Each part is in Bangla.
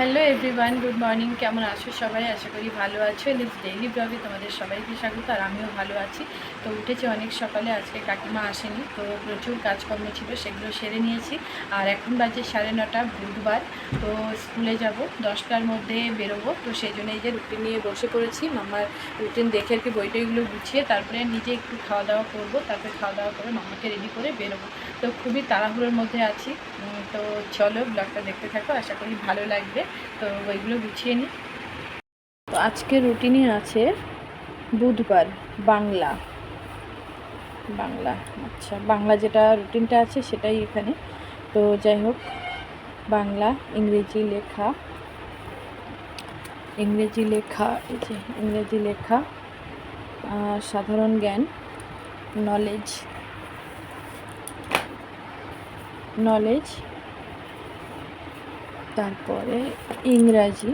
Hello everyone, good morning. কেমন আছো সবাই? আশা করি ভালো আছো। লিভ ডেইলি ব্লগে তোমাদের সবাইকে স্বাগত, আর আমিও ভালো আছি। তো উঠেছি অনেক সকালে, আজকে কাকিমা আসেনি, তো প্রচুর কাজকর্ম ছিল, সেগুলো সেরে নিয়েছি। আর এখন বাজে সাড়ে নটা, বুধবার, তো স্কুলে যাব, দশটার মধ্যে বেরোবো। তো সেই জন্য এই যে রুটিন নিয়ে বসে পড়েছি, মামার রুটিন দেখে আর কি বইটইগুলো গুছিয়ে, তারপরে নিজে একটু খাওয়া দাওয়া করব, তারপরে খাওয়া দাওয়া করে মামাকে রেডি করে বেরোবো। তো খুবই তাড়াহুড়োর মধ্যে আছি তো চলো ব্লগটা দেখতে থাকো, আশা করি ভালো লাগবে। তো ওইগুলো গুছিয়ে নিই। তো আজকে রুটিনই আছে বুধবার, বাংলা। বাংলা আচ্ছা বাংলা যেটা রুটিনটা আছে সেটাই এখানে। তো যাই হোক, বাংলা, ইংরেজি লেখা। ইংরেজি লেখা ইংরেজি লেখা সাধারণ জ্ঞান নলেজ নলেজ তারপরে ইংরাজি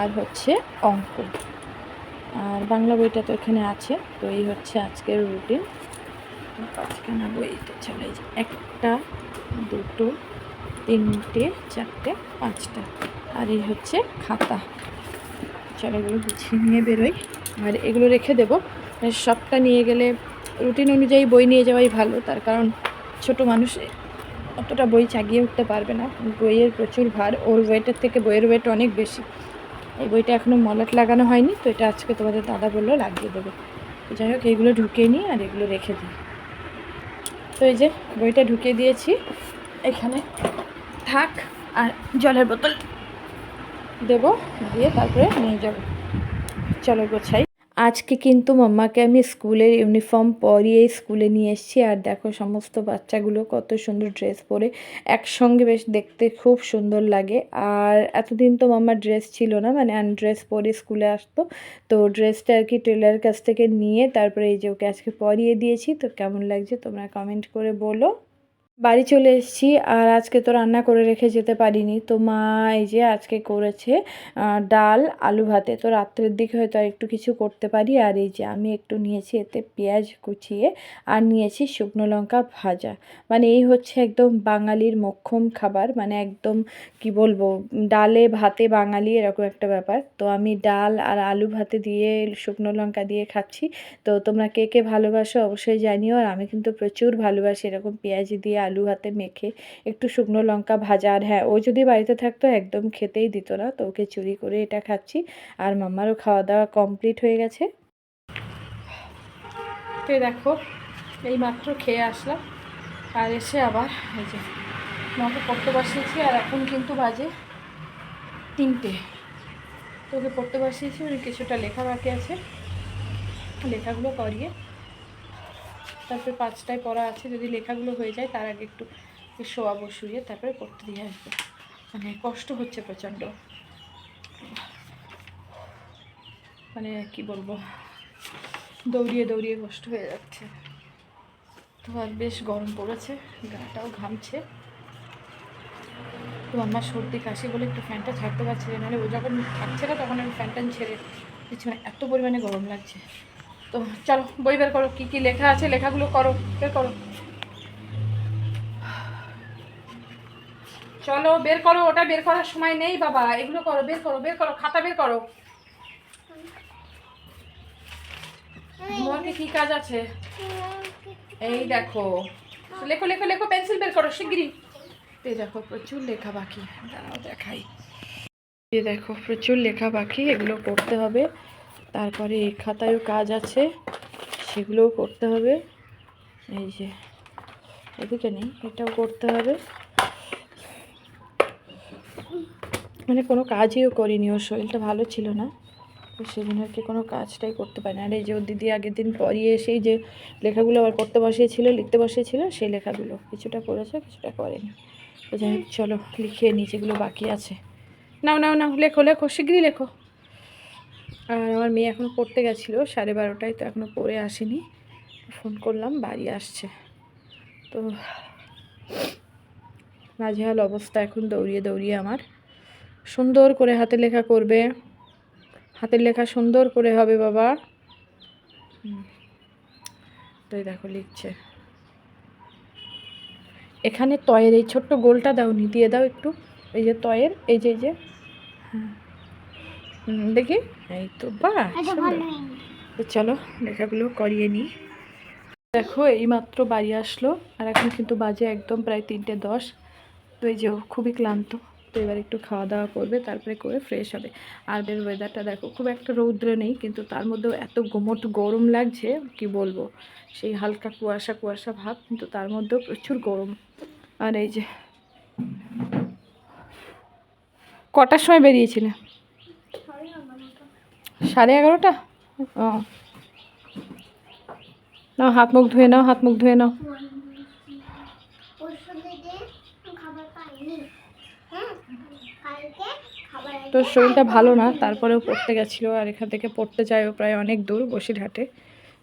আর হচ্ছে অঙ্ক। আর বাংলা বইটা তো এখানে আছে, তো এই হচ্ছে আজকের রুটিন পাঁচখানা বইতে চলে একটা, দুটো, তিনটে, চারটে, পাঁচটা। আর এই হচ্ছে খাতা। চলো এগুলো গুছিয়ে নিয়ে বেরোই। আর এগুলো রেখে দেবো। মানে সবটা নিয়ে গেলে রুটিন অনুযায়ী বই নিয়ে যাওয়াই ভালো। তার কারণ ছোট মানুষ অতটা বই চাগিয়ে উঠতে পারবে না। বইয়ের প্রচুর ভার, ওর ওয়েটের থেকে বইয়ের ওয়েট অনেক বেশি। এই বইটা এখনও মলাট লাগানো হয়নি, তো এটা আজকে তোমাদের দাদা বলল লাগিয়ে দেবে। যাই হোক এইগুলো ঢুকিয়ে নিই আর এগুলো রেখে দিই। তো এই যে, বইটা ঢুকিয়ে দিয়েছি। এখানে থাক আর জলের বোতল দেবো, দিয়ে তারপরে নিয়ে যাব। চলো গোছাই। আজকে কিন্তু মাম্মাকে আমি স্কুলের ইউনিফর্ম পরিয়ে স্কুলে নিয়ে এসেছি। আর দেখো সমস্ত বাচ্চাগুলো কত সুন্দর ড্রেস পরে একসঙ্গে বেশ দেখতে খুব সুন্দর লাগে। আর এতদিন তো মাম্মার ড্রেস ছিল না মানে আনড্রেস পরে স্কুলে আসতো। তো ড্রেসটা আর কি টেলারের কাছ থেকে নিয়ে তারপরে এই যে ওকে আজকে পরিয়ে দিয়েছি। তো কেমন লাগছে তোমরা কমেন্ট করে বলো। বাড়ি চলে এসেছি আর আজকে তো রান্না করে রেখে যেতে পারিনি। তো মা এই যে আজকে করেছে ডাল, আলু ভাতে। তো রাত্রের দিকে হয়তো আর একটু কিছু করতে পারি। আর এই যে আমি একটু নিয়েছি এতে পেঁয়াজ কুচিয়ে আর নিয়েছি শুকনো লঙ্কা ভাজা। মানে এই হচ্ছে একদম বাঙালির মোক্ষম খাবার। মানে একদম কি বলব, ডালে ভাতে বাঙালি এরকম একটা ব্যাপার। তো আমি ডাল আর আলু ভাতে দিয়ে, শুকনো লঙ্কা দিয়ে খাচ্ছি। তো তোমরা কে কে ভালোবাসো অবশ্যই জানিও। আর আমি কিন্তু প্রচুর ভালোবাসি এরকম পেঁয়াজ দিয়ে আলু হাতে মেখে একটু শুকনো লঙ্কা ভাজা, আর হ্যাঁ ও যদি বাড়িতে থাকতো একদম খেতেই দিত না। তো ওকে চুরি করে এটা খাচ্ছি। আর মাম্মারও খাওয়া দাওয়া কমপ্লিট হয়ে গেছে। তো দেখো, এই মাত্র খেয়ে আসলাম। আর এসে আবার এই যে মাকে পড়তে বসিয়েছি, আর এখন কিন্তু বাজে তিনটে। তো ওকে পড়তে বসিয়েছি কিছুটা লেখা বাকি আছে। লেখাগুলো করিয়ে তারপরে পাঁচটায় পড়া আছে, যদি লেখাগুলো হয়ে যায় তার আগে একটু শোয়াবো শুয়ে তারপরে পড়তে দিয়ে আসব। মানে কষ্ট হচ্ছে প্রচণ্ড। মানে কি বলব, দৌড়িয়ে দৌড়িয়ে কষ্ট হয়ে যাচ্ছে। তো আর বেশ গরম পড়েছে, গাটাও ঘামছে। তো আমার সর্দি কাশি বলে একটু ফ্যানটা ছাড়তে পারছি নাহলে ও যখন থাকছে না তখন আমি ফ্যানটা ছেড়ে দিচ্ছি। মানে এত পরিমাণে গরম লাগছে। তো চলো, বই বের করো, কী কী লেখা আছে, লেখাগুলো করো, বের করো। চলো, বের করো, ওটা বের করার সময় নেই বাবা, এগুলো করো, বের করো বের করো, খাতা বের করো। তোমাকে কি কাজ আছে? এই দেখো। লেখো লেখো লেখো, পেন্সিল বের করো, শিগগিরই। এই দেখো, প্রচুর লেখা বাকি। দাঁড়াও, দেখাই। এই দেখো, প্রচুর লেখা বাকি, এগুলো করতে হবে। তারপরে এই খাতায়ও কাজ আছে, সেগুলোও করতে হবে। এই যে, এদিকে নেই, এটাও করতে হবে। মানে কোনো কাজইও করিনি, ওর শরীরটা ভালো ছিল না। তো সেজন্য আর কি কোনো কাজটাই করতে পারি না আর এই যে ওর দিদি আগের দিন পরিয়ে এসেই যে লেখাগুলো আবার পড়তে বসিয়েছিল, লিখতে বসিয়েছিল, সেই লেখাগুলো কিছুটা করেছে, কিছুটা করেনি। তো যাই চলো লিখে নিই যেগুলো বাকি আছে। নাও নাও নাও, লেখো লেখো শীঘ্রই লেখো। আর আমার মেয়ে এখনও পড়তে গেছিল, সাড়ে বারোটায় তো এখনও পড়ে আসেনি। ফোন করলাম, বাড়ি আসছে। তো নাজেহাল অবস্থা এখন দৌড়িয়ে দৌড়িয়ে আমার। সুন্দর করে হাতে লেখা করবে। হাতের লেখা সুন্দর করে হবে বাবা। হুম। তো এই দেখো লিখছে। এখানে তয়ের, এই ছোট্ট গোলটা দাও নি, দিয়ে দাও একটু। এই যে তয়ের, এই যে এই যে। হ্যাঁ দেখি। এই তো। ভালো হয়নি। তো চলো লেখাগুলো করিয়ে নিই। দেখো এইমাত্র বাড়ি আসলো আর এখন কিন্তু বাজে একদম প্রায় তিনটে দশ। তো এই যে খুবই ক্লান্ত। তো এবার একটু খাওয়া দাওয়া করবে তারপরে করে ফ্রেশ হবে। আর এর ওয়েদারটা দেখো খুব একটা রৌদ্র নেই কিন্তু তার মধ্যেও এত গোমট গরম লাগছে কি বলব? সেই হালকা কুয়াশা কুয়াশা ভাব কিন্তু তার মধ্যেও প্রচুর গরম। আর এই যে কটার সময় বেরিয়েছিলে? সরি আমার মতো সাড়ে এগারোটা? ও। নাও, হাত মুখ ধুয়ে নাও, হাত মুখ ধুয়ে নাও। তোর শরীরটা ভালো না, তারপরেও পড়তে গেছিল, আর এখান থেকে পড়তে যায়ও প্রায় অনেক দূর বসিরহাটে।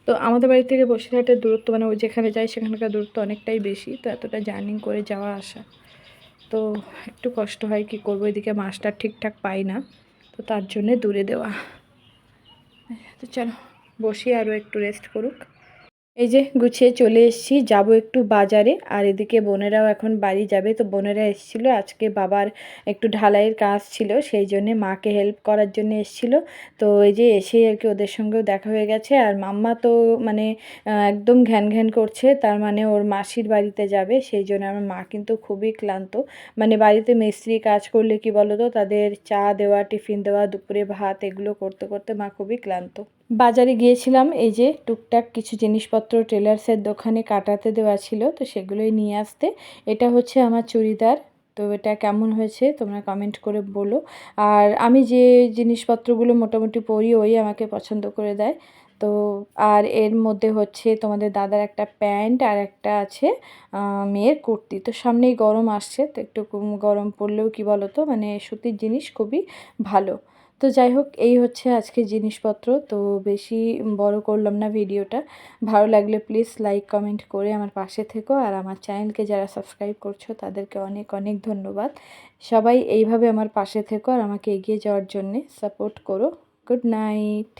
তো আমাদের বাড়ি থেকে বসিরহাটের দূরত্ব মানে ওই যেখানে যাই, সেখানকার দূরত্ব অনেকটাই বেশি, তো এতটা জার্নি করে যাওয়া আসা তো একটু কষ্ট হয়, কি করব? এদিকে মাছটা ঠিকঠাক পাই না, তো তার জন্যে দূরে দেওয়া। তো চলো বসি আরও একটু রেস্ট করুক। এই যে গুছিয়ে চলে এসেছি, যাব একটু বাজারে। আর এদিকে বোনেরাও এখন বাড়ি যাবে। তো বোনেরা এসেছিল, আজকে বাবার একটু ঢালাইয়ের কাজ ছিল, সেই জন্যে মাকে হেল্প করার জন্য এসেছিল। তো এই যে এসে আর কি ওদের সঙ্গেও দেখা হয়ে গেছে। আর মাম্মা তো মানে একদম ঘ্যান ঘ্যান করছে, তার মানে ওর মাসির বাড়িতে যাবে। সেই জন্য আমার মা কিন্তু খুবই ক্লান্ত। মানে বাড়িতে মিস্ত্রি কাজ করলে কি বলো তো তাদের চা দেওয়া, টিফিন দেওয়া, দুপুরে ভাত, এগুলো করতে করতে মা খুবই ক্লান্ত। বাজারে গিয়েছিলাম, এই যে টুকটাক কিছু জিনিসপত্র টেলার্সের দোকানে কাটাতে দেওয়া ছিল, তো সেগুলোই নিয়ে আসতে। এটা হচ্ছে আমার চুড়িদার, তো এটা কেমন হয়েছে তোমরা কমেন্ট করে বলো। আর আমি যে জিনিসপত্রগুলো মোটামুটি পরি, ওই আমাকে পছন্দ করে দেয়। তো আর এর মধ্যে হচ্ছে তোমাদের দাদার একটা প্যান্ট আর একটা আছে মেয়ের কুর্তি। তো সামনেই গরম আসছে, তো একটু গরম পড়লেও কি বলো তো মানে সুতির জিনিস খুবই ভালো। তো যাই হোক, এই হচ্ছে আজকে জিনিসপত্র। তো বেশি বড় করলাম না ভিডিওটা। ভালো লাগলে প্লিজ লাইক কমেন্ট করে আমার পাশে থেকো। আর আমার চ্যানেলকে যারা সাবস্ক্রাইব করছ, তাদেরকে অনেক অনেক ধন্যবাদ। সবাই এইভাবে আমার পাশে থেকো আর আমাকে এগিয়ে যাওয়ার জন্যে সাপোর্ট করো। Good night